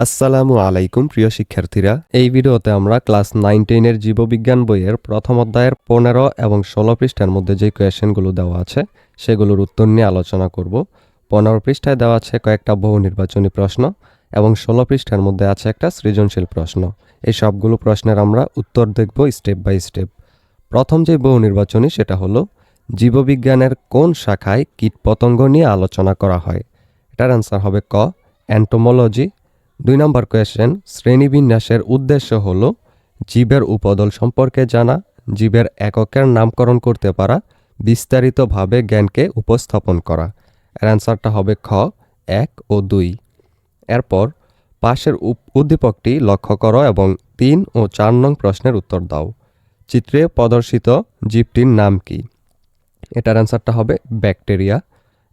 আসসালামু আলাইকুম, প্রিয় শিক্ষার্থীরা। এই ভিডিওতে আমরা ক্লাস নাইন টেনের জীববিজ্ঞান বইয়ের প্রথম অধ্যায়ের পনেরো এবং ষোলো পৃষ্ঠার মধ্যে যে কোয়েশনগুলো দেওয়া আছে, সেগুলোর উত্তর নিয়ে আলোচনা করব। পনেরো পৃষ্ঠায় দেওয়া আছে কয়েকটা বহু নির্বাচনী প্রশ্ন এবং ষোলো পৃষ্ঠার মধ্যে আছে একটা সৃজনশীল প্রশ্ন। এই সবগুলো প্রশ্নের আমরা উত্তর দেখব স্টেপ বাই স্টেপ। প্রথম যে বহু নির্বাচনী, সেটা হলো, জীববিজ্ঞানের কোন শাখায় কীটপতঙ্গ নিয়ে আলোচনা করা হয়? এটার অ্যান্সার হবে ক অ্যান্টোমোলজি দুই নম্বর কোয়েশ্চেন, শ্রেণীবিন্যাসের উদ্দেশ্য হল জীবের উপদল সম্পর্কে জানা, জীবের এককের নামকরণ করতে পারা, বিস্তারিতভাবে জ্ঞানকে উপস্থাপন করা। এর অ্যান্সারটা হবে খ, এক ও দুই। এরপর পাশের উদ্দীপকটি লক্ষ্য করো এবং তিন ও চার নং প্রশ্নের উত্তর দাও। চিত্রে প্রদর্শিত জীবটির নাম কি? এটার অ্যান্সারটা হবে ব্যাকটেরিয়া।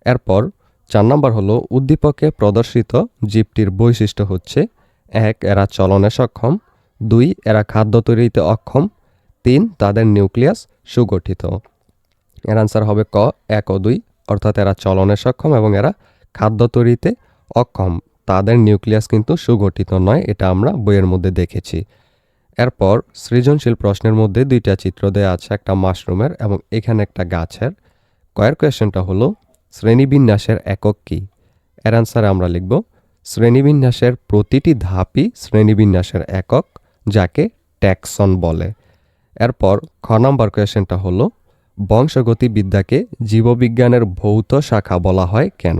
এরপর চার নম্বর হলো, উদ্দীপকে প্রদর্শিত জীবটির বৈশিষ্ট্য হচ্ছে, এক, এরা চলনে সক্ষম, দুই, এরা খাদ্য তৈরিতে অক্ষম, তিন, তাদের নিউক্লিয়াস সুগঠিত। এর আনসার হবে ক, এক ও দুই, অর্থাৎ এরা চলনে সক্ষম এবং এরা খাদ্য তৈরিতে অক্ষম। তাদের নিউক্লিয়াস কিন্তু সুগঠিত নয়, এটা আমরা বইয়ের মধ্যে দেখেছি। এরপর, সৃজনশীল প্রশ্নের মধ্যে দুইটা চিত্র দেওয়া আছে, একটা মাশরুমের এবং এখানে একটা গাছের। কয়ের কোয়েশনটা হলো শ্রেণীবিন্যাসের একক কী? এর অ্যান্সারে আমরা লিখব, শ্রেণীবিন্যাসের প্রতিটি ধাপই শ্রেণীবিন্যাসের একক, যাকে ট্যাক্সন বলে। এরপর খ নম্বর কোয়েশনটা হলো, বংশগতিবিদ্যাকে জীববিজ্ঞানের ভৌত শাখা বলা হয় কেন?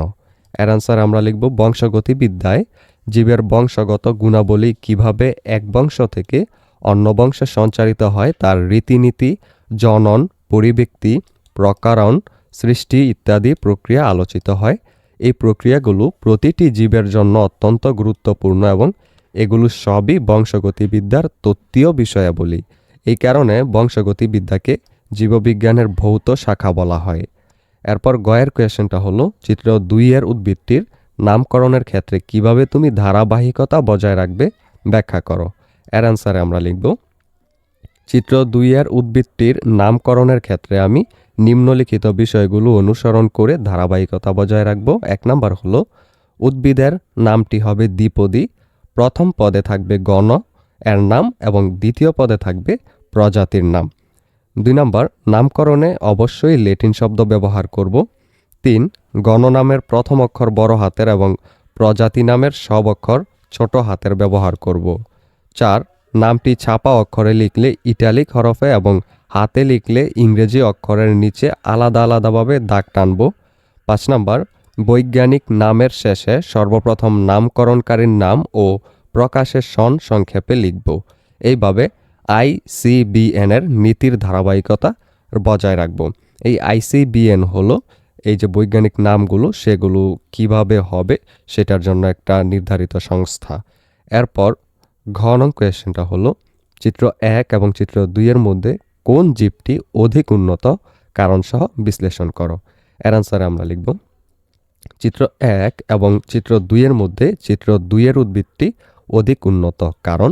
এর অ্যান্সার আমরা লিখব, বংশগতিবিদ্যায় জীবের বংশগত গুণাবলী কীভাবে এক বংশ থেকে অন্য বংশে সঞ্চারিত হয়, তার রীতিনীতি, জনন, পরিব্যক্তি, প্রকারণ সৃষ্টি ইত্যাদি প্রক্রিয়া আলোচিত হয়। এই প্রক্রিয়াগুলো প্রতিটি জীবের জন্য অত্যন্ত গুরুত্বপূর্ণ এবং এগুলো সবই বংশগতিবিদ্যার তত্ত্বীয় বিষয়াবলী। এই কারণে বংশগতিবিদ্যাকে জীববিজ্ঞানের ভৌত শাখা বলা হয়। এরপর গয়ের কোয়েশনটা হলো, চিত্র দুই এর উদ্ভিদটির নামকরণের ক্ষেত্রে কীভাবে তুমি ধারাবাহিকতা বজায় রাখবে, ব্যাখ্যা করো। এর অ্যান্সারে আমরা লিখব চিত্র দুই এর উদ্ভিদটির নামকরণের ক্ষেত্রে আমি নিম্নলিখিত বিষয়গুলো অনুসরণ করে ধারাবাহিকতা বজায় রাখব। এক নাম্বার হলো, উদ্ভিদের নামটি হবে দ্বিপদী। প্রথম পদে থাকবে গণ, এর নাম এবং দ্বিতীয় পদে থাকবে প্রজাতির নাম। দুই নাম্বার, নামকরণে অবশ্যই লেটিন শব্দ ব্যবহার করব। তিন গণনামের প্রথম অক্ষর বড় হাতের এবং প্রজাতি নামের সব অক্ষর ছোট হাতের ব্যবহার করব। চার নামটি ছাপা অক্ষরে লিখলে ইটালিক হরফে এবং হাতে লিখলে ইংরেজি অক্ষরের নিচে আলাদা আলাদাভাবে দাগ টানব। পাঁচ নাম্বার, বৈজ্ঞানিক নামের শেষে সর্বপ্রথম নামকরণকারীর নাম ও প্রকাশের সন সংক্ষেপে লিখব। এইভাবে আইসিবিএন এর নীতির ধারাবাহিকতা বজায় রাখব। এই আইসিবিএন হলো এই যে বৈজ্ঞানিক নামগুলো, সেগুলো কীভাবে হবে সেটার জন্য একটা নির্ধারিত সংস্থা। এরপর ঘ নং কোয়েশ্চেনটা হলো, চিত্র এক এবং চিত্র দুইয়ের মধ্যে কোন জীবটি অধিক উন্নত? কারণসহ বিশ্লেষণ করো। এর আনসারে আমরা লিখব, চিত্র এক এবং চিত্র দুইয়ের মধ্যে চিত্র দুইয়ের উদ্ভিদটি অধিক উন্নত। কারণ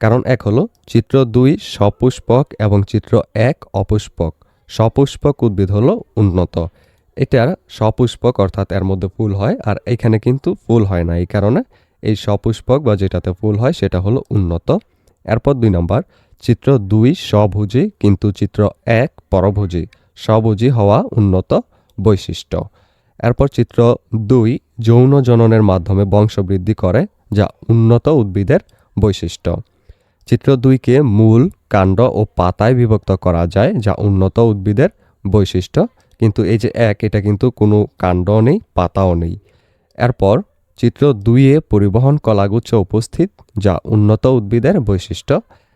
কারণ এক হলো চিত্র দুই সপুষ্পক এবং চিত্র এক অপুষ্পক। সপুষ্পক উদ্ভিদ হলো উন্নত। এটার সপুষ্পক অর্থাৎ এর মধ্যে ফুল হয়, আর এখানে কিন্তু ফুল হয় না। এই কারণে এই সপুষ্পক বা যেটাতে ফুল হয় সেটা হলো উন্নত। এরপর দুই নম্বর, চিত্র দুই, স্বভুজি, কিন্তু চিত্র এক, পরভুজি। স্বভুজি হওয়া উন্নত বৈশিষ্ট্য। এরপর চিত্র দুই, যৌন জননের মাধ্যমে বংশবৃদ্ধি করে, যা উন্নত উদ্ভিদের বৈশিষ্ট্য। চিত্র দুইকে মূল, কাণ্ড ও পাতায় বিভক্ত করা যায়, যা উন্নত উদ্ভিদের বৈশিষ্ট্য। কিন্তু এই যে এক, এটা কিন্তু কোনো কাণ্ডও নেই, পাতাও নেই। এরপর চিত্র দুইয়ে পরিবহন কলাগুচ্ছ উপস্থিত, যা উন্নত উদ্ভিদের বৈশিষ্ট্য।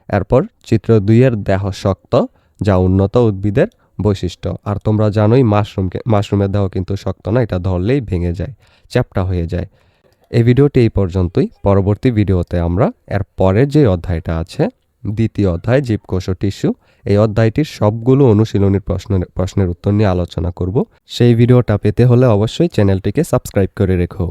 এরপর চিত্র দুইয়ের দেহ শক্ত, যা উন্নত উদ্ভিদের বৈশিষ্ট্য। আর তোমরা জানোই মাশরুমকে মাশরুমের দেহ কিন্তু শক্ত না, এটা ধরলেই ভেঙে যায়, চ্যাপটা হয়ে যায়। এই ভিডিওটি এই পর্যন্তই। পরবর্তী ভিডিওতে আমরা এর পরের যে অধ্যায়টা আছে, দ্বিতীয় অধ্যায়, জীবকোষ ও টিস্যু, এই অধ্যায়টির সবগুলো অনুশীলনীর প্রশ্নের প্রশ্নের উত্তর নিয়ে আলোচনা করব। সেই ভিডিওটা পেতে হলে অবশ্যই চ্যানেলটিকে সাবস্ক্রাইব করে রেখো।